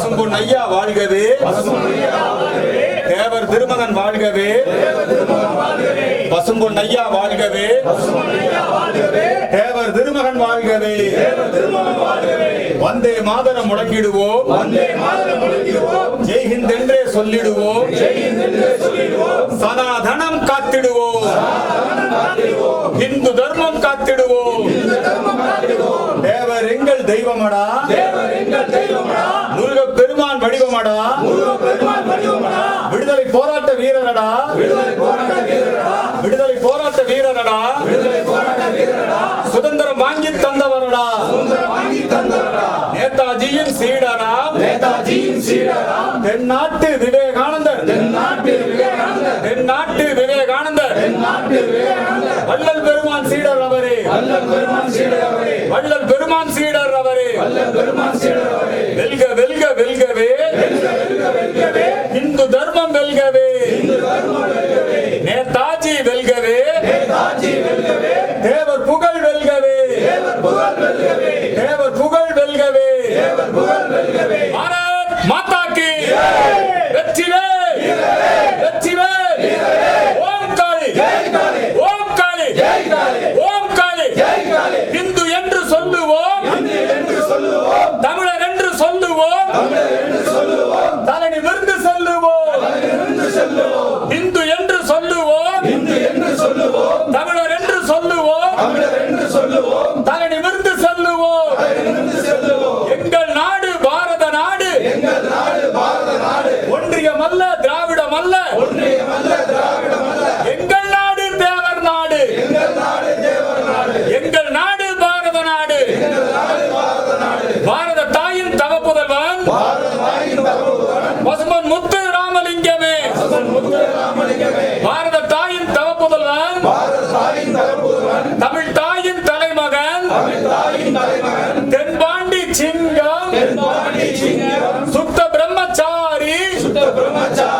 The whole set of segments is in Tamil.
பசும்பொன் ஐயா வாழ்கவே. தேவர் திருமகன் வாழ்கவே. பசும்பொன் ஐயா வாழ்கவே. தேவர் திருமகன் வாழ்கவே. வந்தே மாதரம் முழங்கிடுவோம் ஜெய்ஹிந்த் என்றே சொல்லிடுவோம். சனாதனம் காத்திடுவோம். இந்து தர்மம் காத்திடுவோம். தேவர் எங்கள் தெய்வமடா. முருக பெருமான் வடிவமடா. விடுதலை போராட்ட வீரரடா. விடுதலை போராட்ட வீரரடா. சுதந்திரம் வாங்கி தந்தவரடா. நேதாஜியின் சீடரா. தென்னாட்டு விவேகானந்தர். தென்னாட்டு விவேகானந்தர். வள்ளல் பெருமான் சீடர் அவரே. வள்ளல் பெருமான் சீடர் அவரே. வெல்க 아멘. தென்பாண்டி சிங்கம். சுத்த பிரம்மச்சாரி. வாழும்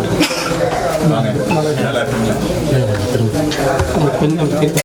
இதை அப்படியே அங்கே